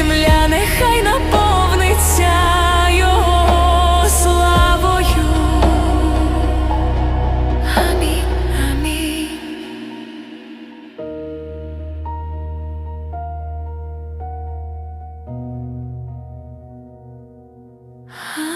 земля нехай наповниться його славою. Амінь, амінь. амінь.